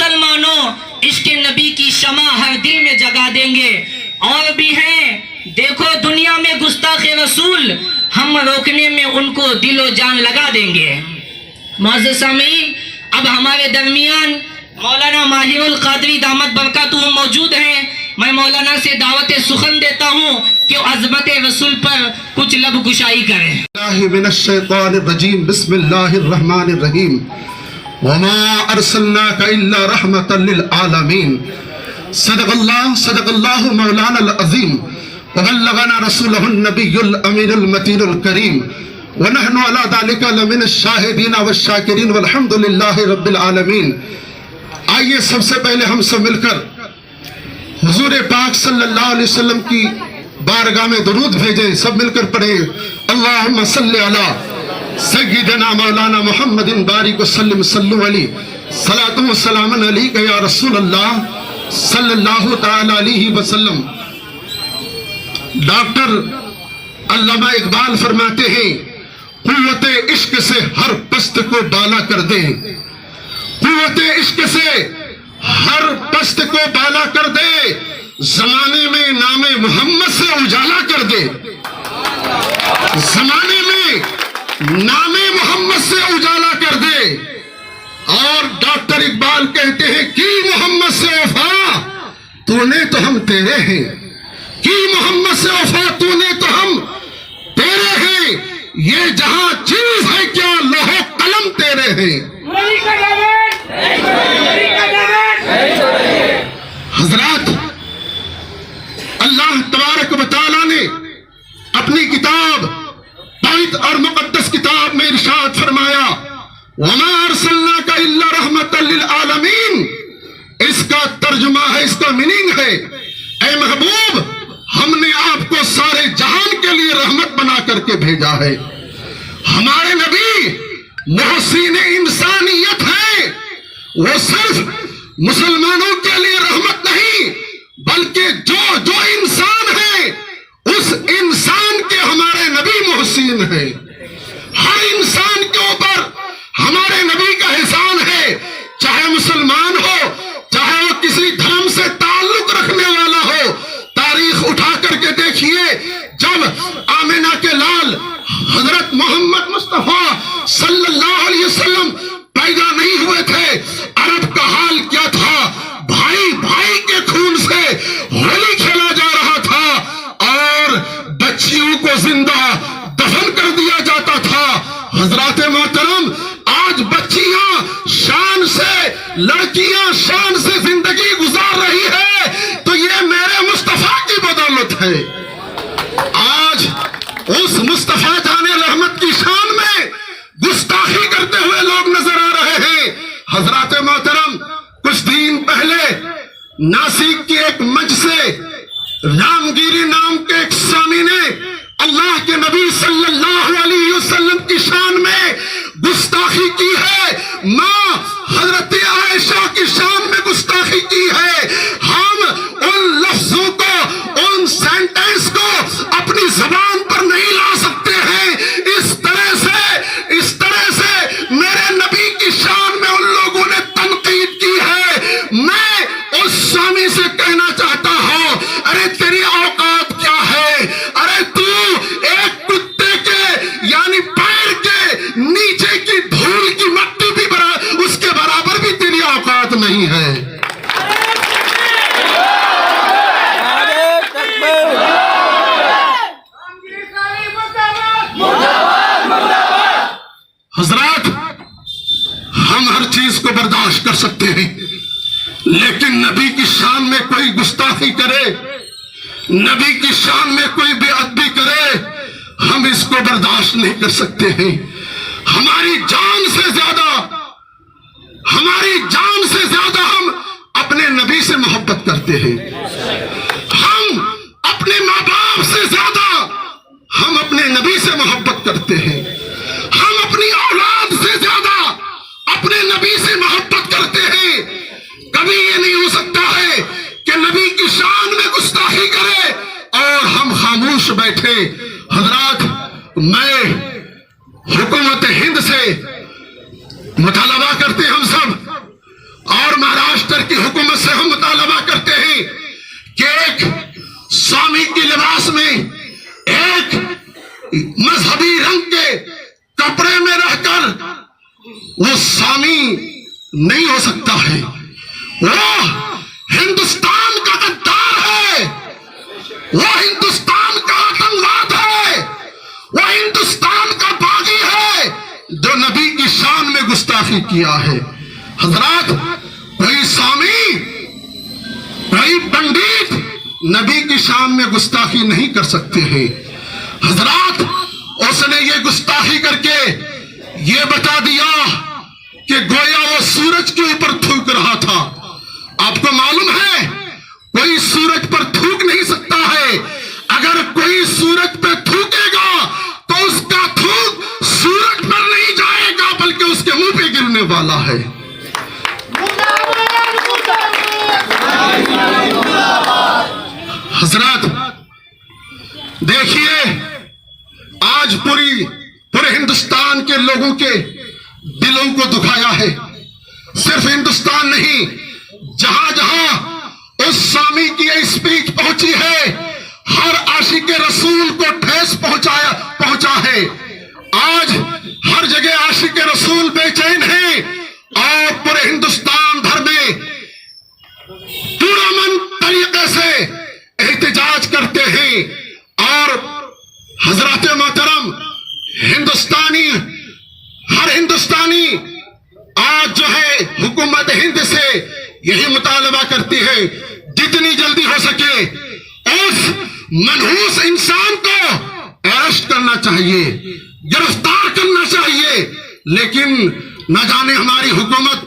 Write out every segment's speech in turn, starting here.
مسلمانوں عشق نبی کی شمع ہر دل میں جگا دیں گے۔ اور بھی ہیں، دیکھو دنیا میں گستاخ رسول، ہم روکنے میں ان کو دل و جان لگا دیں گے۔ معزز سامعین، اب ہمارے درمیان مولانا ماہر القادری دامت برکاتہ موجود ہیں۔ میں مولانا سے دعوت سخن دیتا ہوں کہ عظمت رسول پر کچھ لب گشائی کریں۔ الله من الشيطان الرجيم بسم الله الرحمن الرحيم وما أرسلناك إلا رحمة للعالمين. صدق الله صدق الله مولانا العظيم. وبلغنا رسوله النبي الأمين المتين الكريم. ونحن على ذلك لمن الشاهدين والشاكرين والحمد لله رب العالمين. آئیے سب سے پہلے ہم سب مل کر حضور پاک صلی اللہ علیہ وسلم کی بارگاہ میں درود بھیجیں، سب مل کر پڑھیں، اللہم صلی علی سیدنا مولانا محمد بارک وسلم صلو علی، صلاة و سلام علیکہ یا رسول اللہ صلی اللہ تعالی علیہ وسلم۔ ڈاکٹر علامہ اقبال فرماتے ہیں، قوت عشق سے ہر پست کو بالا کر دیں قوت عشق سے ہر پست کو بالا کر دے۔ زمانے میں نام محمد سے اجالا کر دے زمانے میں نام محمد سے اجالا کر دے۔ اور ڈاکٹر اقبال کہتے ہیں، کی محمد سے وفا؟ تو نے تو ہم تیرے ہیں۔ کی محمد سے وفا؟ تو نے تو ہم تیرے ہیں۔ یہ جہاں چیز ہے کیا لوہ قلم تیرے ہیں۔ حضرات، اللہ تبارک و تعالیٰ نے اپنی کتاب پویت اور مقدس میں ارشاد فرمایا، وَمَا أَرْسَلْنَاكَ إِلَّا رَحْمَةً لِلْعَالَمِينَ۔ اس کا ترجمہ ہے، اس کا میننگ ہے۔ اے محبوب، ہم نے آپ کو سارے جہان کے لیے رحمت بنا کر کے بھیجا ہے۔ ہمارے نبی محسین انسانیت ہے۔ وہ صرف مسلمانوں کے لیے رحمت نہیں، بلکہ جو جو انسان ہے، اس انسان کے ہمارے نبی محسن ہے ہر انسان کے اوپر ہمارے نبی کا احسان ہے، چاہے مسلمان ہو، چاہے وہ کسی دھرم سے تعلق رکھنے والا ہو، تاریخ اٹھا کر کے دیکھیے، جب آمینہ کے لال حضرت محمد مصطفیٰ صلی اللہ علیہ وسلم پیدا نہیں ہوئے تھے عرب کا حال کیا تھا بھائی بھائی کے خون سے ہولی کھیلا جا رہا تھا اور بچیوں کو زندہ دفن کر دیا جاتا تھا حضرات محترم آج بچیاں شان سے لڑکیاں شان سے زندگی گزار رہی ہے تو یہ میرے مصطفیٰ کی بدولت ہے آج اس مصطفیٰ جانے رحمت کی شان میں گستاخی کرتے ہوئے لوگ نظر آ رہے ہیں حضرات محترم کچھ دن پہلے ناسک کی ایک منچ سے رامگیری نام کے ایک سامی نے اللہ کے نبی صلی اللہ علیہ وسلم کی شان میں گستاخی کی ہے ماں حضرت عائشہ کی شان میں گستاخی کی ہے ہم ان لفظوں کو ان سینٹنس کو اپنی زبان پر نہیں لا سکتے ہیں اس طرح سے اس طرح سے میرے نبی کی شان میں ان لوگوں نے تنقید کی ہے میں اس سامی سے کہنا چاہتا ہوں ارے تیری اوقات کیا ہے ارے تو ایک کتے کے یعنی پیر کے نیچے کی دھول کی مٹی بھی برا اس کے برابر بھی تیری اوقات نہیں ہے امریکائی مداوت حضرات ہم ہر چیز کو برداشت کر سکتے ہیں۔ لیکن نبی کی شان میں کوئی گستاخی کرے، نبی کی شان میں کوئی بے ادبی کرے، ہم اس کو برداشت نہیں کر سکتے ہیں۔ ہماری جان سے زیادہ، ہماری جان سے زیادہ ہم اپنے نبی سے محبت کرتے ہیں۔ ہم اپنے ماں باپ سے زیادہ ہم اپنے نبی سے محبت کرتے ہیں۔ خوش بیٹھے۔ حضرات، میں حکومت ہند سے مطالبہ کرتے ہم سب، اور مہاراشٹر کی حکومت سے ہم مطالبہ کرتے ہیں کہ ایک سوامی کی لباس میں ایک مذہبی رنگ کے کپڑے میں رہ کر وہ سامی نہیں ہو سکتا ہے۔ وہ ہندوستان کا قدار ہے۔ وہ ہندوستان داخل کیا ہے۔ حضرات، بھائی سامی، بھائی پنڈیت نبی کی شام میں گستاخی نہیں کر سکتے ہیں۔ حضرات، اس نے یہ گستاخی کر کے یہ بتا دیا کہ گویا وہ سورج کے اوپر تھوک رہا تھا۔ آپ کو معلوم ہے، کوئی سورج پر تھوک نہیں سکتا ہے۔ اگر کوئی سورج پہ تھوکے گا، تو اس کا تھوک سورج والا ہے۔ حضرات، دیکھیے، آج پوری، پورے ہندوستان کے لوگوں کے دلوں کو دکھایا ہے۔ صرف ہندوستان نہیں، جہاں جہاں اس سامی کی اسپیچ پہنچی ہے، ہر عاشق رسول کو ٹھیس پہنچایا، پہنچا ہے۔ آج ہر جگہ عاشق رسول بے چین سے احتجاج کرتے ہیں اور حضرت محترم ہندوستانی، ہر ہندوستانی آج جو ہے حکومت ہند سے یہی مطالبہ کرتی ہے، جتنی جلدی ہو سکے اس منحوس انسان کو اریسٹ کرنا چاہیے، گرفتار کرنا چاہیے، لیکن نہ جانے ہماری حکومت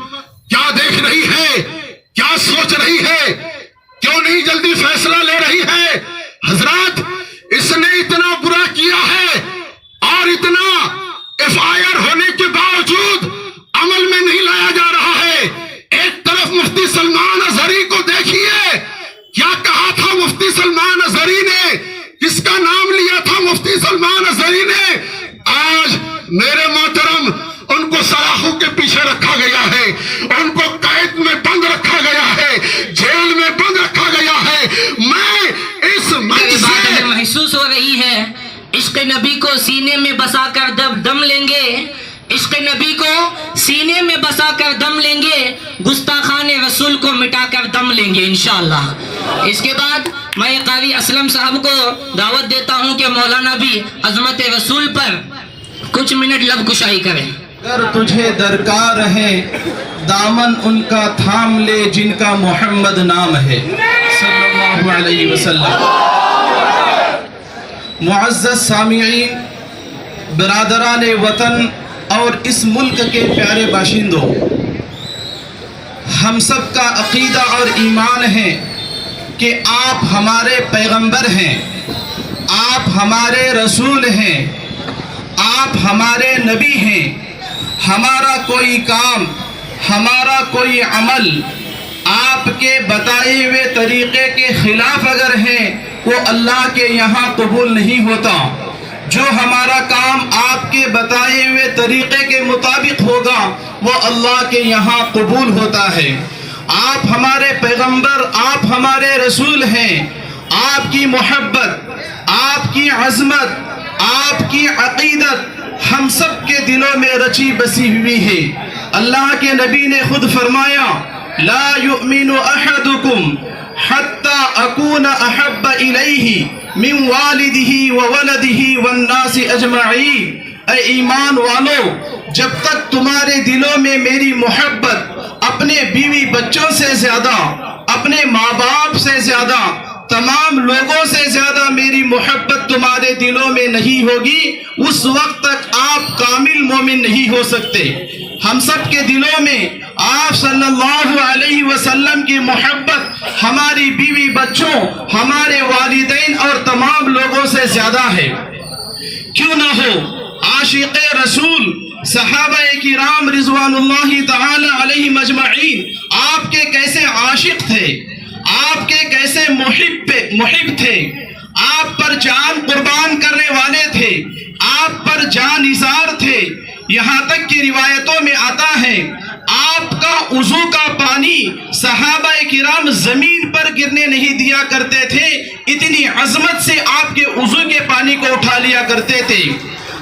کیا دیکھ رہی ہے، کیا سوچ رہی ہے کیوں نہیں جلدی فیصلہ لے رہی ہے، حضرات، اس نے اتنا برا کیا ہے اور اتنا ایف آئی آر ہونے کے باوجود عمل میں نہیں لیا جا رہا ہے۔ ایک طرف مفتی سلمان ازہری کو دیکھیے، کیا کہا تھا مفتی سلمان ازہری نے؟ کس کا نام لیا تھا مفتی سلمان ازہری نے؟ آج میرے ماتا عشق نبی کو سینے میں بسا کر دم لیں گے۔ عشق نبی کو سینے میں بسا کر دم لیں گے۔ گستاخان رسول کو مٹا کر دم لیں گے، انشاءاللہ۔ اس کے بعد میں قاری اسلم صاحب کو دعوت دیتا ہوں کہ مولانا بھی عظمت رسول پر کچھ منٹ لب کشائی کریں۔ اگر تجھے درکار ہے دامن ان کا تھام لے جن کا محمد نام ہے۔ صلی اللہ علیہ وسلم۔ معزز سامعین، برادران وطن اور اس ملک کے پیارے باشندوں، ہم سب کا عقیدہ اور ایمان ہے کہ آپ ہمارے پیغمبر ہیں، آپ ہمارے رسول ہیں، آپ ہمارے نبی ہیں، ہمارا کوئی کام، ہمارا کوئی عمل آپ کے بتائے ہوئے طریقے کے خلاف اگر ہیں، وہ اللہ کے یہاں قبول نہیں ہوتا۔ جو ہمارا کام آپ کے بتائے ہوئے طریقے کے مطابق ہوگا، وہ اللہ کے یہاں قبول ہوتا ہے۔ آپ ہمارے پیغمبر، آپ ہمارے رسول ہیں۔ آپ کی محبت، آپ کی عظمت، آپ کی عقیدت ہم سب کے دلوں میں رچی بسی ہوئی ہے۔ اللہ کے نبی نے خود فرمایا لا يؤمن احدكم حتى اكون احب اليه من والده وولده والناس اجمعين اے ایمان والو، جب تک تمہارے دلوں میں میری محبت اپنے بیوی بچوں سے زیادہ، اپنے ماں باپ سے زیادہ، تمام لوگوں سے زیادہ میری محبت تمہارے دلوں میں نہیں ہوگی، اس وقت تک آپ کامل مومن نہیں ہو سکتے۔ ہم سب کے دلوں میں آپ صلی اللہ علیہ وسلم کی محبت، ہماری بیوی بچوں، ہمارے والدین اور تمام لوگوں سے زیادہ ہے۔ کیوں نہ ہو، عاشق رسول، صحابہ کرام رضوان اللہ تعالی علیہ مجمعین، آپ کے کیسے عاشق تھے؟ آپ کے کیسے محب محب تھے؟ آپ پر جان قربان کرنے والے تھے؟ آپ پر جان اثار تھے؟ یہاں تک کہ روایتوں میں آتا ہے، آپ کا عضو کا پانی صحابہ کرام زمین پر گرنے نہیں دیا کرتے تھے، اتنی عظمت سے آپ کے عضو کے پانی کو اٹھا لیا کرتے تھے۔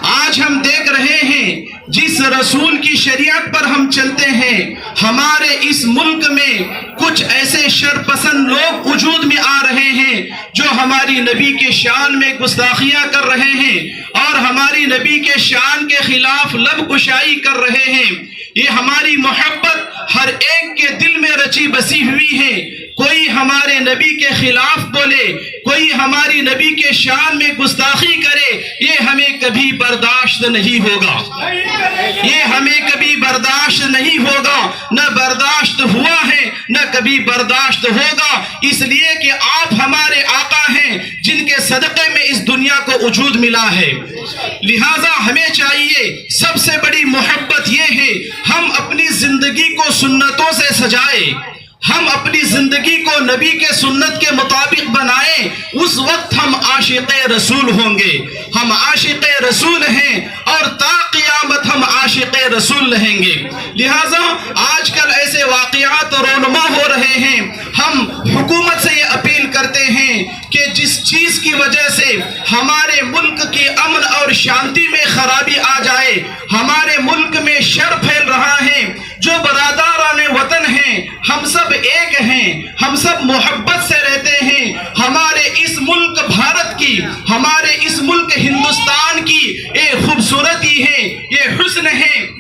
آج ہم دیکھ رہے ہیں جس رسول کی شریعت پر ہم چلتے ہیں، ہمارے اس ملک میں کچھ ایسے شرپسند لوگ وجود میں آ رہے ہیں جو ہماری نبی کے شان میں گستاخیاں کر رہے ہیں اور ہماری نبی کے شان کے خلاف لب کشائی کر رہے ہیں۔ یہ ہماری محبت ہر ایک کے دل میں رچی بسی ہوئی ہے۔ کوئی ہمارے نبی کے خلاف بولے، کوئی ہماری نبی کے شان میں گستاخی کرے، یہ ہمیں کبھی برداشت نہیں ہوگا۔ یہ ہمیں کبھی برداشت نہیں ہوگا۔ نہ برداشت ہوا ہے، نہ کبھی برداشت ہوگا۔ اس لیے کہ آپ ہمارے آقا ہیں، جن کے صدقے میں اس دنیا کو وجود ملا ہے۔ لہٰذا ہمیں چاہیے، سب سے بڑی محبت یہ ہے، ہم اپنی زندگی کو سنتوں سے سجائے۔ ہم اپنی زندگی کو نبی کے سنت کے مطابق بنائیں، اس وقت ہم عاشق رسول ہوں گے۔ ہم عاشق رسول ہیں اور تا قیامت ہم عاشق رسول رہیں گے۔ لہٰذا آج کل ایسے واقعات رونما ہو رہے ہیں۔ ہم حکومت سے یہ اپیل کرتے ہیں کہ جس چیز کی وجہ سے ہمارے ملک کی امن اور شانتی میں خرابی آ جائے، ہمارے ملک میں شر پھیل ہم سب ایک ہیں، ہم سب محبت سے رہتے ہیں۔ ہمارے اس ملک بھارت کی، ہمارے اس ملک ہندوستان کی یہ خوبصورتی ہے، یہ حسن ہے۔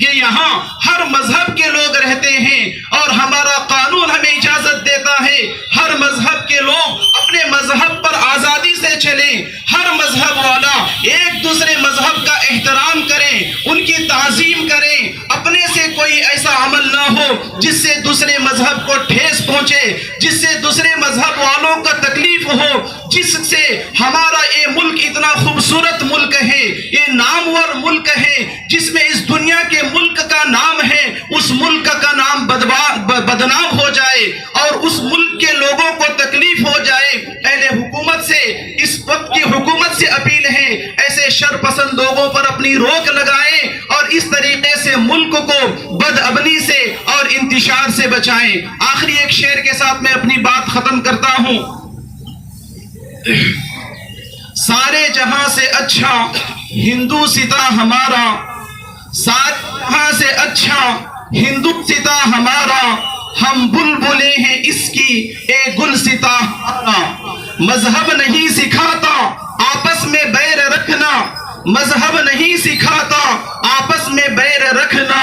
کہ یہاں ہر مذہب کے لوگ رہتے ہیں اور ہمارا قانون ہمیں اجازت دیتا ہے ہر مذہب کے لوگ اپنے مذہب پر آزادی سے چلیں، ہر مذہب والا ایک دوسرے مذہب کا احترام کریں، ان کی تعظیم کریں، اپنے سے کوئی ایسا عمل نہ ہو جس سے دوسرے مذہب کو ٹھیس پہنچے، جس سے دوسرے مذہب والوں کا تکلیف ہو، جس سے ہمارا یہ ملک اتنا خوبصورت ملک ہے، یہ نامور ملک ہے، جس میں اس دنیا کے ملک کا نام ہے، اس ملک کا نام بدنام ہو جائے اور اس ملک کے لوگوں کو تکلیف ہو جائے۔ اہل حکومت سے، اس وقت کی حکومت سے اپیل ہے، ایسے شر پسند لوگوں پر اپنی روک لگائیں اور اس طریقے سے ملک کو بد ابنی سے اور انتشار سے بچائیں۔ آخری ایک شعر کے ساتھ میں اپنی بات ختم کرتا ہوں۔ سارے جہاں سے اچھا ہندو ستا ہمارا ساتھ ہاں سے اچھا ہندو ستا ہمارا، ہم بلبلے ہیں اس کی، اے گل ستا مذہب نہیں سکھاتا آپس میں بیر رکھنا۔ مذہب نہیں سکھاتا آپس میں بیر رکھنا۔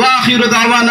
ವಾಹಿರು ದಾವಾನ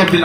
ರಬ್ಬಿಲ್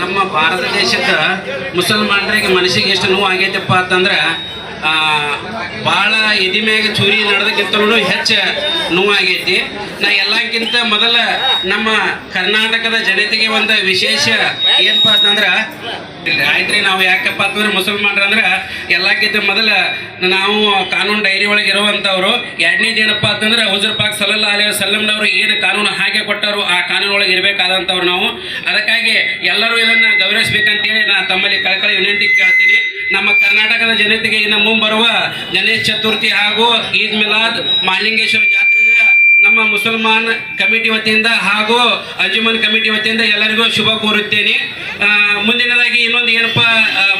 ನಮ್ಮ ಭಾರತ ದೇಶದ ಮುಸಲ್ಮಾನರಿಗೆ ಮನಸ್ಸಿಗೆ ಎಷ್ಟು ನೋವು ಆಗೈತಪ್ಪ ಅಂತಂದ್ರೆ ಭಾಳ ಎದಿ ಮ್ಯಾಗ ಚೂರಿ ನಡೆದಕ್ಕಿಂತಲೂ ಹೆಚ್ಚು ಆಗೈತಿ. ನಾ ಎಲ್ಲಕ್ಕಿಂತ ಮೊದಲ ನಮ್ಮ ಕರ್ನಾಟಕದ ಜನತೆಗೆ ಒಂದು ವಿಶೇಷ ಏನಪ್ಪ ಅಂತಂದ್ರೆ ಆಯ್ತ್ರಿ ನಾವು ಯಾಕಪ್ಪ ಅಂತಂದ್ರೆ ಮುಸಲ್ಮಾನರು ಅಂದ್ರೆ ಎಲ್ಲಕ್ಕಿಂತ ಮೊದಲ ನಾವು ಕಾನೂನು ಡೈರಿ ಒಳಗಿರುವಂಥ ಇರುವಂಥವ್ರು ಎರಡನೇದು ಏನಪ್ಪ ಅಂತಂದ್ರೆ ಹುಜುರ್ ಪಾಕ್ ಸಲ್ಲಲ್ಲ ಅಲೇ ಸಲ್ಲಂನವರು ಏನು ಕಾನೂನು ಹಾಗೆ ಕೊಟ್ಟರು ಆ ಕಾನೂನೊಳಗೆ ಇರಬೇಕಾದಂಥವ್ರು ನಾವು. ಅದಕ್ಕಾಗಿ ಎಲ್ಲರೂ ಇದನ್ನ ಗೌರವಿಸ್ಬೇಕಂತೇಳಿ ನಾ ತಮ್ಮಲ್ಲಿ ಕಳಕಳಿ ವಿನಂತಿ ಕೇಳ್ತೀನಿ. ನಮ್ಮ ಕರ್ನಾಟಕದ ಜನತೆಗೆ ಇನ್ನು ಮುಂಬರುವ ಗಣೇಶ್ ಚತುರ್ಥಿ ಹಾಗೂ ಈದ್ ಮಿಲಾದ್ ಮಾಲಿಂಗೇಶ್ವರ ಜಾತ್ರೆ ನಮ್ಮ ಮುಸಲ್ಮಾನ್ ಕಮಿಟಿ ವತಿಯಿಂದ ಹಾಗೂ ಅಂಜುಮನ್ ಕಮಿಟಿ ವತಿಯಿಂದ ಎಲ್ಲರಿಗೂ ಶುಭ ಕೋರುತ್ತೇನೆ. ಮುಂದಿನದಾಗಿ ಇನ್ನೊಂದು ಏನಪ್ಪ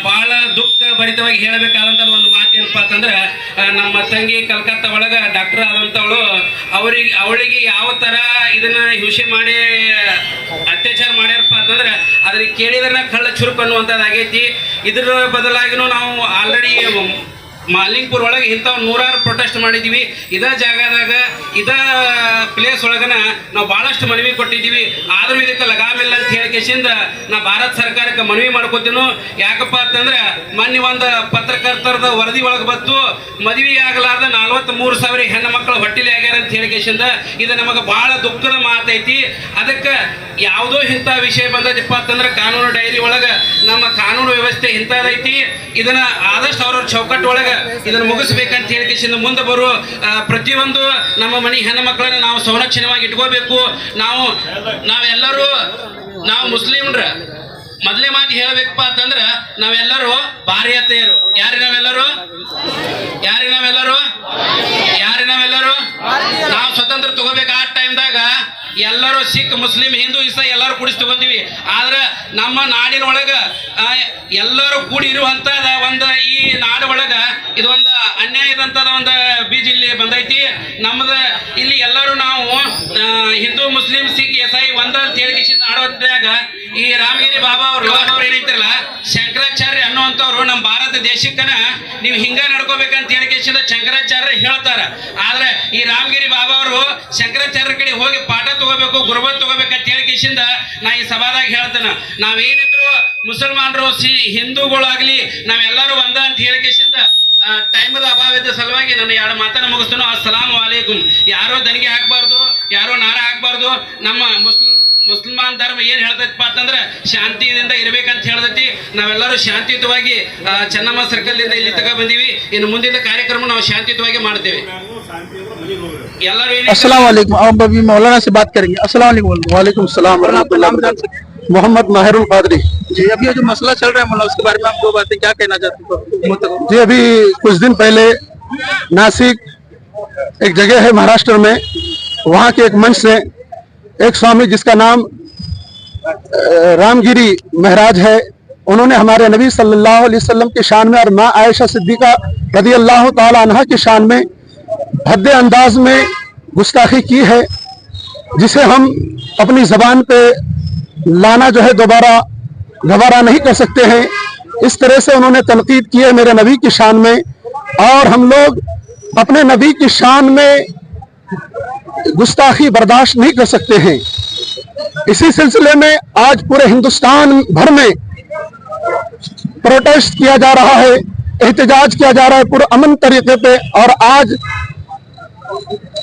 ಬಹಳ ದುಃಖ ಭರಿತವಾಗಿ ಹೇಳಬೇಕಾದಂತ ಒಂದು ಮಾತು ಏನಪ್ಪಾ ಅಂತಂದ್ರೆ ನಮ್ಮ ತಂಗಿ ಕಲ್ಕತ್ತಾ ಒಳಗ ಡಾಕ್ಟರ್ ಆದಂತವಳು, ಅವರಿಗೆ, ಅವಳಿಗೆ ಯಾವ ತರ ಇದನ್ನ ಹಿಂಸೆ ಮಾಡಿ, ಅತ್ಯಾಚಾರ ಮಾಡ್ಯಾರಪ್ಪ ಅಂತಂದ್ರೆ ಅದನ್ನ ಕೇಳಿದ್ರೆ ಕಳ್ಳ ಚುರುಕು ಅನ್ನುವಂಥದ್ದಾಗೈತಿ. ಇದ್ರ ಬದಲಾಗಿನೂ ನಾವು ಆಲ್ರೆಡಿ ಮಾಲಿಂಗ್ಪುರ್ ಒಳಗೆ ಇಂಥವ್ ನೂರಾರು ಪ್ರೊಟೆಸ್ಟ್ ಮಾಡಿದ್ದೀವಿ ಇದೇ ಜಾಗದಾಗ, ಇದೇ ಪ್ಲೇಸ್ ಒಳಗನ ನಾವು ಭಾಳಷ್ಟು ಮನವಿ ಕೊಟ್ಟಿದ್ದೀವಿ ಆದ್ರೂ ಇದಕ್ಕೆ ಲಗಾಮಿಲ್ಲ ಅಂತ ಹೇಳಿಕೆಸಿಂದ ನಾ ಭಾರತ ಸರ್ಕಾರಕ್ಕೆ ಮನವಿ ಮಾಡ್ಕೋತೀನು. ಯಾಕಪ್ಪ ಅಂತಂದ್ರೆ ಮೊನ್ನೆ ಒಂದು ಪತ್ರಕರ್ತರದ ವರದಿ ಒಳಗೆ ಬಂತು. ಮದುವೆ ಆಗಲಾರ್ದ ನಲ್ವತ್ತ್ ಮೂರು ಸಾವಿರ ಹೆಣ್ಣು ಮಕ್ಕಳು ಹೊಟ್ಟಿಲಿ ಆಗ್ಯಾರ ಅಂತ ಹೇಳಿಕೆಸಿಂದ ಇದು ನಮಗೆ ಭಾಳ ದುಃಖದ ಮಾತೈತಿ. ಅದಕ್ಕೆ ಯಾವುದೋ ಇಂಥ ವಿಷಯ ಬಂದದಪ್ಪ ಅಂತಂದ್ರೆ ಕಾನೂನು ಡೈರಿ ಒಳಗೆ ನಮ್ಮ ಕಾನೂನು ವ್ಯವಸ್ಥೆ ಇಂಥದೈತಿ. ಇದನ್ನ ಆದಷ್ಟು ಅವ್ರವ್ರ ಚೌಕಟ್ಟು ಒಳಗೆ ಇದನ್ನ ಮುಗಿಸ್ಬೇಕಂತ ಹೇಳಿಕೆಸಿಂದ ಮುಂದೆ ಬರುವ ಪ್ರತಿಯೊಂದು ನಮ್ಮ ಮನೆ ಹೆಣ್ಣು ಮಕ್ಕಳನ್ನ ನಾವು ಸಂರಕ್ಷಣವಾಗಿ ಇಟ್ಕೋಬೇಕು. ನಾವು, ನಾವೆಲ್ಲರೂ, ನಾವು ಮುಸ್ಲಿಮ್ರ. ಮೊದಲೇ ಮಾತು ಹೇಳಬೇಕಪ್ಪ ಅಂತಂದ್ರೆ, ನಾವೆಲ್ಲರೂ ಭಾರತೀಯರು. ಯಾರು ನಾವೆಲ್ಲರೂ? ಯಾರು ನಾವೆಲ್ಲರೂ? ಯಾರು ನಾವೆಲ್ಲರೂ? ನಾವು ಸ್ವತಂತ್ರ ತಗೋಬೇಕು ಆ ಟೈಮ್ದಾಗ ಎಲ್ಲರೂ ಸಿಖ್, ಮುಸ್ಲಿಂ, ಹಿಂದೂ ಇಸ ಎಲ್ಲರೂ ಕೂಡಿಸಿ ತಗೊಂಡಿವಿ. ಆದ್ರೆ ನಮ್ಮ ನಾಡಿನ ಒಳಗ ಎಲ್ಲರೂ ಕೂಡಿ ಇರುವಂತ ಒಂದು ಈ ನಾಡು ಒಳಗ ಇದು ಒಂದು ಅನ್ಯಾಯದಂತದ ಒಂದು ಬೀಜ ಇಲ್ಲಿ ಬಂದೈತಿ. ನಮ್ಮದ ಇಲ್ಲಿ ಎಲ್ಲರೂ ನಾವು ಹಿಂದೂ, ಮುಸ್ಲಿಂ, ಸಿಖ್ ಎಸಾಯಿ ಒಂದಾದ ಅಂತ ಹೇಳಿಕಿಸಿಂದ ಆಡೋದ್ರಾಗ ಈ ರಾಮಗಿರಿ ಬಾಬಾ ಅವರು ಅವ್ರು ಏನೈತಿರಲ್ಲ ಶಂಕರಾಚಾರ್ಯ ಅನ್ನುವಂಥವ್ರು ನಮ್ಮ ಭಾರತ ದೇಶಕ್ಕನ ನೀವು ಹಿಂಗ ನಡ್ಕೋಬೇಕಂತ ಹೇಳಿಕೆಯಿಂದ ಶಂಕರಾಚಾರ್ಯ ಹೇಳ್ತಾರ. ಆದ್ರೆ ಈ ರಾಮಗಿರಿ ಬಾಬಾ ಅವರು ಶಂಕರಾಚಾರ್ಯ ಕಡೆ ಹೋಗಿ ಪಾಠ ತಗೋಬೇಕು, ಗುರುಬತ್ ಹೇಳಿ ಕಿಶಿಂದ ನಾ ಈ ಸಭಾದಾಗ ಹೇಳ್ತೇನೆ. ನಾವೇನಿದ್ರು ಮುಸಲ್ಮಾನರು, ಸಿ ಹಿಂದೂಗಳಾಗ್ಲಿ ನಾವೆಲ್ಲರೂ ಒಂದ ಅಂತ ಹೇಳಿಕಿಸಿಂದ ಟೈಮದ ಇದ್ದ ಸಲುವಾಗಿ ನನ್ನ ಎರಡು ಮಾತನ್ನ ಮುಗಿಸ್ತಾನೋ. ಅಸ್ಸಲಾಮ್ ವಾಲೇಕುಂ ಯಾರೋ ದನಿಗೆ ಹಾಕ್ಬಾರ್ದು, ಯಾರೋ ನಾರ ಹಾಕ್ಬಾರ್ದು, ನಮ್ಮ ಮುಸ್ಲಿಂ ಮುಸಲ್ಮಾನ್ ಧರ್ಮ ಏನ್ ಹೇಳ್ತೈತಪ್ಪ ಅಂತಂದ್ರ ಶಾಂತಿಯಿಂದ ಇರ್ಬೇಕಂತ ಹೇಳ್ತೈತಿ. ನಾವೆಲ್ಲರೂ ಶಾಂತಿಯುತವಾಗಿ ಚೆನ್ನಮ್ಮ ಸರ್ಕಲ್ ಇಂದ ಇಲ್ಲಿ ತಗ ಬಂದೀವಿ. ಇನ್ನು ಮುಂದಿನ ಕಾರ್ಯಕ್ರಮ ನಾವು ಶಾಂತಿಯುತವಾಗಿ ಮಾಡ್ತೇವೆ. السلام علیکم اب اللہ محمد ماہر القادری جی ابھی جو مسئلہ چل رہا ہے مولانا اس کے بارے میں آپ دو باتیں کیا کہنا چاہتے ہیں جی ابھی کچھ دن پہلے ناسک ایک جگہ ہے مہاراشٹر میں وہاں کے ایک منچ سے ایک سوامی جس کا نام رام گیری مہراج ہے، انہوں نے ہمارے نبی صلی اللہ علیہ وسلم کی شان میں اور ماں عائشہ صدیقہ رضی اللہ تعالی عنہ کی شان میں حد انداز میں گستاخی کی ہے، جسے ہم اپنی زبان پہ لانا جو ہے دوبارہ گوارا نہیں کر سکتے ہیں۔ اس طرح سے انہوں نے تنقید کی ہے میرے نبی کی شان میں اور ہم لوگ اپنے نبی کی شان میں گستاخی برداشت نہیں کر سکتے ہیں۔ اسی سلسلے میں آج پورے ہندوستان بھر میں پروٹیسٹ کیا جا رہا ہے، احتجاج کیا جا رہا ہے پر امن طریقے پہ۔ اور آج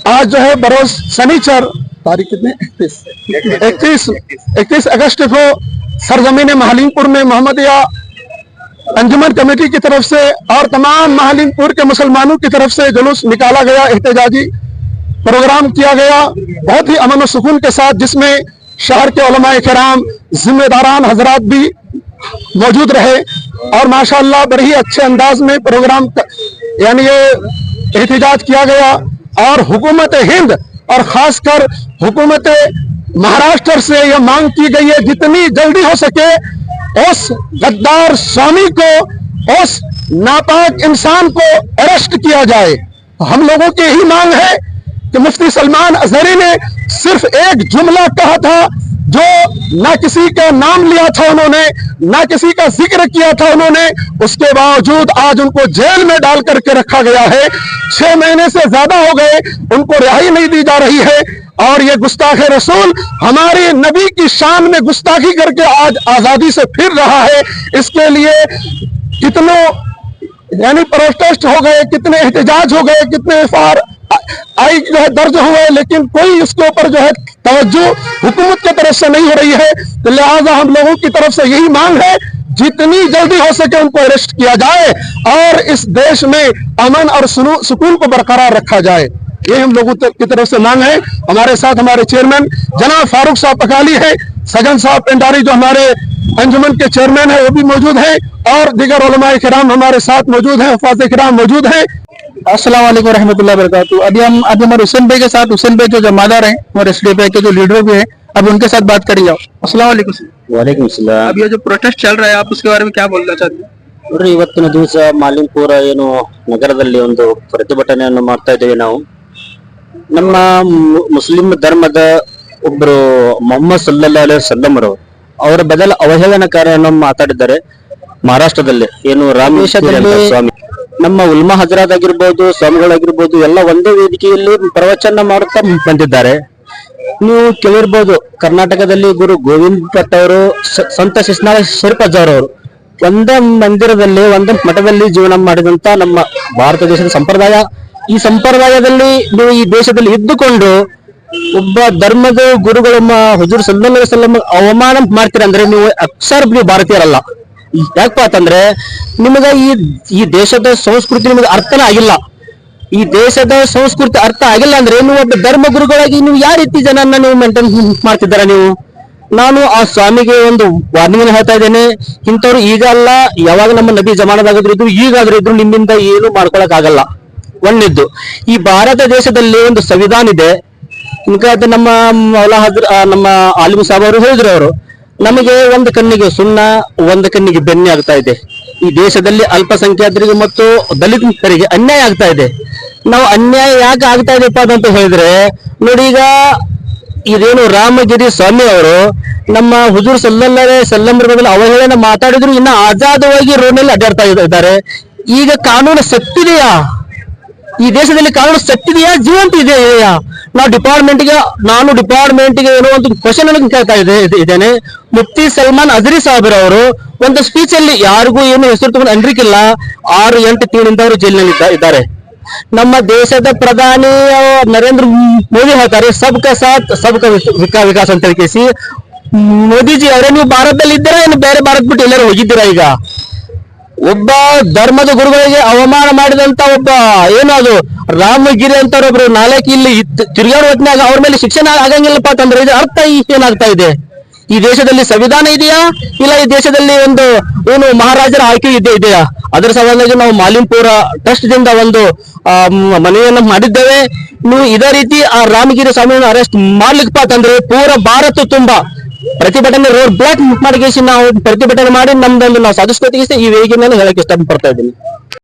آج جو ہے بروز سنیچر، تاریخ کتنے اکتیس۔ اکتیس۔ اگست کو سرزمین محلیم پور میں محمدیہ انجمن کمیٹی کی طرف سے اور تمام محلیم پور کے مسلمانوں کی طرف سے جلوس نکالا گیا۔ احتجاجی پروگرام کیا گیا، بہت ہی امن و سکون کے ساتھ جس میں شہر کے علماء کرام، ذمہ داران حضرات بھی موجود رہے۔ اور ماشاءاللہ بڑے ہی اچھے انداز میں پروگرام یعنی یہ احتجاج کیا گیا۔ اور حکومت ہند، اور خاص کر حکومت مہاراشٹر سے یہ مانگ کی گئی ہے، جتنی جلدی ہو سکے اس غدار سوامی کو، اس ناپاک انسان کو اریسٹ کیا جائے۔ ہم لوگوں کی ہی مانگ ہے کہ مفتی سلمان ازہری نے صرف ایک جملہ کہا تھا جو نہ کسی کا نام لیا تھا انہوں نے، نہ کسی کا ذکر کیا تھا انہوں نے، اس کے باوجود آج ان کو جیل میں ڈال کر کے رکھا گیا ہے۔ چھ مہینے سے زیادہ ہو گئے، ان کو رہائی نہیں دی جا رہی ہے۔ اور یہ گستاخ رسول ہمارے نبی کی شان میں گستاخی کر کے آج آزادی سے پھر رہا ہے۔ اس کے لیے کتنوں یعنی پروٹیسٹ ہو گئے، کتنے احتجاج ہو گئے، کتنے ایف آر آئی جو ہے درج ہوئے، لیکن کوئی اس کے اوپر جو ہے توجہ حکومت کی طرف سے نہیں ہو رہی ہے۔ تو لہٰذا ہم لوگوں کی طرف سے یہی مانگ ہے، جتنی جلدی ہو سکے ان کو اریسٹ کیا جائے اور اس دیش میں امن اور سکون کو برقرار رکھا جائے۔ یہ ہم لوگوں کی طرف سے مانگ ہے۔ ہمارے ساتھ ہمارے چیئرمین جناب فاروق صاحب پکالی ہے۔ سجن صاحب پنڈاری جو ہمارے انجمن کے چیئرمین ہیں وہ بھی موجود ہیں اور دیگر علماء کرام ہمارے ساتھ موجود ہیں حفاظ کرام موجود ہیں۔ السلام علیکم ورحمۃ اللہ وبرکاتہ۔ ابھی ہم ابھی ہمارے حسین بھائی کے ساتھ حسین بھائی جو جمادار ہیں اور ایس ڈی کے جو لیڈر بھی ہیں اب ان کے ساتھ بات کری جاؤ۔ السلام علیکم وعلیکم السلام۔ اب یہ جو پروٹیسٹ چل رہا ہے آپ اس کے بارے میں کیا بولنا چاہتے ہیں؟ ನೋಡ್ರಿ ಇವತ್ತಿನ ದಿವಸ ಮಾಲಿಂಪುರ ಏನು ನಗರದಲ್ಲಿ ಒಂದು ಪ್ರತಿಭಟನೆಯನ್ನು ಮಾಡ್ತಾ ಇದ್ದೇವೆ ನಾವು. ನಮ್ಮ ಮುಸ್ಲಿಂ ಧರ್ಮದ ಒಬ್ರು ಮೊಹಮ್ಮದ್ ಸಲ್ಲಲ್ಲಾಹು ಅಲೆ ವಸಲ್ಲಂ ಅವರು ಅವರ ಬದಲ ಅವಹೇಳನಕಾರಿಯನ್ನು ಮಾತಾಡಿದ್ದಾರೆ ಮಹಾರಾಷ್ಟ್ರದಲ್ಲಿ. ಏನು ರಾಮೇಶ್ವರ ಸ್ವಾಮಿ. ನಮ್ಮ ಉಲ್ಮಾ ಹಜರಾದ್ ಆಗಿರ್ಬೋದು ಸ್ವಾಮಿಗಳಾಗಿರ್ಬೋದು ಎಲ್ಲ ಒಂದೇ ವೇದಿಕೆಯಲ್ಲಿ ಪ್ರವಚನ ಮಾಡುತ್ತಾ ಬಂದಿದ್ದಾರೆ. ನೀವು ಕೇಳಿರ್ಬೋದು ಕರ್ನಾಟಕದಲ್ಲಿ ಗುರು ಗೋವಿಂದ್ ಭಟ್ ಅವರು ಸಂತ ಶಿಸ್ನಾಳ ಶಿರ್ಪಜಾರ್ ಅವರು. ಒಂದೇ ಮಂದಿರದಲ್ಲಿ ಒಂದೇ ಮಠದಲ್ಲಿ ಜೀವನ ಮಾಡಿದಂತ ನಮ್ಮ ಭಾರತ ದೇಶದ ಸಂಪ್ರದಾಯ. ಈ ಸಂಪ್ರದಾಯದಲ್ಲಿ ನೀವು ಈ ದೇಶದಲ್ಲಿ ಇದ್ದುಕೊಂಡು ಒಬ್ಬ ಧರ್ಮದ ಗುರುಗಳು ಹುಜೂರ್ ಸಲ್ಲಲ್ಲಾಹು ಸಲ್ಲಮ್ಮ ಅವಮಾನ ಮಾಡ್ತೀರಂದ್ರೆ ನೀವು ಅಕ್ಷರ ನೀವು ಭಾರತೀಯರಲ್ಲ. ಯಾಕಪ್ಪ ಅಂತಂದ್ರೆ ನಿಮಗ ಈ ಈ ದೇಶದ ಸಂಸ್ಕೃತಿ ನಿಮಗೆ ಅರ್ಥನೇ ಆಗಿಲ್ಲ. ಈ ದೇಶದ ಸಂಸ್ಕೃತಿ ಅರ್ಥ ಆಗಿಲ್ಲ ಅಂದ್ರೆ ನೀವು ಒಬ್ಬ ಧರ್ಮ ಗುರುಗಳಾಗಿ ನೀವು ಯಾವ ರೀತಿ ಜನನ್ನ ನೀವು ಮೇಂಟೈನ್ ಮಾಡ್ತಿದ್ದಾರ ನೀವು? ನಾನು ಆ ಸ್ವಾಮಿಗೆ ಒಂದು ವಾರ್ನಿಂಗ್ ಹೇಳ್ತಾ ಇದ್ದೇನೆ. ಇಂಥವ್ರು ಈಗ ಅಲ್ಲ, ಯಾವಾಗ ನಮ್ಮ ನಬಿ ಜಮಾನದಾಗಿದ್ರು ಇದ್ರು, ಈಗಾದ್ರೂ ಇದ್ರು ನಿಮ್ಮಿಂದ ಏನು ಮಾಡ್ಕೊಳಕ್ ಆಗಲ್ಲ ಒಂದಿದ್ದು ಈ ಭಾರತ ದೇಶದಲ್ಲಿ ಒಂದು ಸಂವಿಧಾನ ಇದೆ. ಅದು ನಮ್ಮ ಮೌಲಾ ನಮ್ಮ ಆಲಿಮ್ ಸಾಬ್ ಅವರು ಹೇಳಿದ್ರು ಅವರು, ನಮಗೆ ಒಂದು ಕಣ್ಣಿಗೆ ಸುಣ್ಣ, ಒಂದು ಕಣ್ಣಿಗೆ ಬೆನ್ನೆ ಆಗ್ತಾ ಇದೆ. ಈ ದೇಶದಲ್ಲಿ ಅಲ್ಪಸಂಖ್ಯಾತರಿಗೆ ಮತ್ತು ದಲಿತರಿಗೆ ಅನ್ಯಾಯ ಆಗ್ತಾ ಇದೆ. ನಾವು ಅನ್ಯಾಯ ಯಾಕೆ ಆಗ್ತಾ ಇದೆಪ್ಪ ಅಂತ ಹೇಳಿದ್ರೆ, ನೋಡಿ ಈಗ ಇದೇನು ರಾಮಗಿರಿ ಸ್ವಾಮಿ ಅವರು ನಮ್ಮ ಹುಜೂರ್ ಸಲ್ಲಲ್ಲರೆ ಸಲ್ಲಂಬ್ರ ಬಗ್ಗೆ ಅವಹೇಳನ ಮಾತಾಡಿದ್ರು, ಇನ್ನ ಆಜಾದವಾಗಿ ರೋಡ್ನಲ್ಲಿ ಅಡ್ಡಾಡ್ತಾ ಇದ್ದಾರೆ. ಈಗ ಕಾನೂನು ಸತ್ತಿದೆಯಾ? ಈ ದೇಶದಲ್ಲಿ ಕಾನೂನು ಸತ್ತಿದೆಯಾ? ಜೀವಂತ ಇದೆಯಾ? ನಾವು ಡಿಪಾರ್ಟ್ಮೆಂಟ್ಗೆ ನಾನು ಡಿಪಾರ್ಟ್ಮೆಂಟ್ಗೆ ಏನೋ ಒಂದು ಕ್ವಶನ್ ಅನ್ನು ಕೇಳ್ತಾ ಇದೆ ಇದೆ- ಇದ್ದೇನೆ. ಮುಫ್ತಿ ಸಲ್ಮಾನ್ ಅಜರಿ ಸಾಹೇಬ್ ಅವರು ಒಂದು ಸ್ಪೀಚ್ ಅಲ್ಲಿ ಯಾರಿಗೂ ಏನು ಹೆಸರು ತಗೊಂಡು ಅನ್ರಿಕಿಲ್ಲ ಆರು, ಎಂಟು ತಿಂಗಳಿಂದ ಅವರು ಜೈಲಿನಲ್ಲಿ ಇದ್ದಾರೆ. ನಮ್ಮ ದೇಶದ ಪ್ರಧಾನಿ ನರೇಂದ್ರ ಮೋದಿ ಹೇಳ್ತಾರೆ ಸಬ್ ಕಾ ಸಾಥ್ ಸಬ್ ಕಾ ವಿಕ- ವಿಕಾ- ವಿಕಾಸ್ ಅಂತ ಹೇಳಿ ಮೋದಿಜಿ ಅವರೇ, ನೀವು ಭಾರತದಲ್ಲಿ ಇದ್ದೀರಾ ಏನು? ಬೇರೆ ಭಾರತ ಬಿಟ್ಟು ಎಲ್ಲರೂ ಹೋಗಿದ್ದೀರಾ ಈಗ? ಒಬ್ಬ ಧರ್ಮದ ಗುರುಗಳಿಗೆ ಅವಮಾನ ಮಾಡಿದಂತ ಒಬ್ಬ ಏನದು ರಾಮಗಿರಿ ಅಂತ ಒಬ್ರು ನಾಲ್ಕು ಇಲ್ಲಿ ತಿರುಗಾಡು ಹೊತ್ತಿನಾಗ ಅವ್ರ ಮೇಲೆ ಶಿಕ್ಷಣ ಆಗಂಗಿಲ್ಲಪ್ಪ ಅಂತಂದ್ರೆ ಇದು ಅರ್ಥ ಏನಾಗ್ತಾ ಇದೆ? ಈ ದೇಶದಲ್ಲಿ ಸಂವಿಧಾನ ಇದೆಯಾ? ಇಲ್ಲ ಈ ದೇಶದಲ್ಲಿ ಒಂದು ಏನು ಮಹಾರಾಜರ ಆಯ್ಕೆ ಇದೆ ಇದೆಯಾ? ಅದರ ಸಲುವಾಗಿ ನಾವು ಮಾಲಿಂಪುರ ಟ್ರಸ್ಟ್ ದಿಂದ ಒಂದು ಆ, ಮನೆಯನ್ನು ಮಾಡಿದ್ದೇವೆ. ನೀವು ಇದೇ ರೀತಿ ಆ ರಾಮಗಿರಿ ಸ್ವಾಮಿಯನ್ನು ಅರೆಸ್ಟ್ ಮಾಡ್ಲಿಕ್ಕಪ್ಪ ಅಂತಂದ್ರೆ ಪೂರ ಭಾರತ ತುಂಬಾ ಪ್ರತಿಭಟನೆ ರೋಡ್ ಬ್ಲಾಕ್ ಮಾಡಿ ನಾವು ಪ್ರತಿಭಟನೆ ಮಾಡಿ ನಮ್ದೊಂದು ನಾವು ಸಾಧಿಸ್ಕೊತೀವಿ ಈ ವೇದಿಕೆ ಮೇಲೆ ಹೇಳಕ್ ಇಷ್ಟಪಡ್ತಾ ಇದ್ದೀನಿ.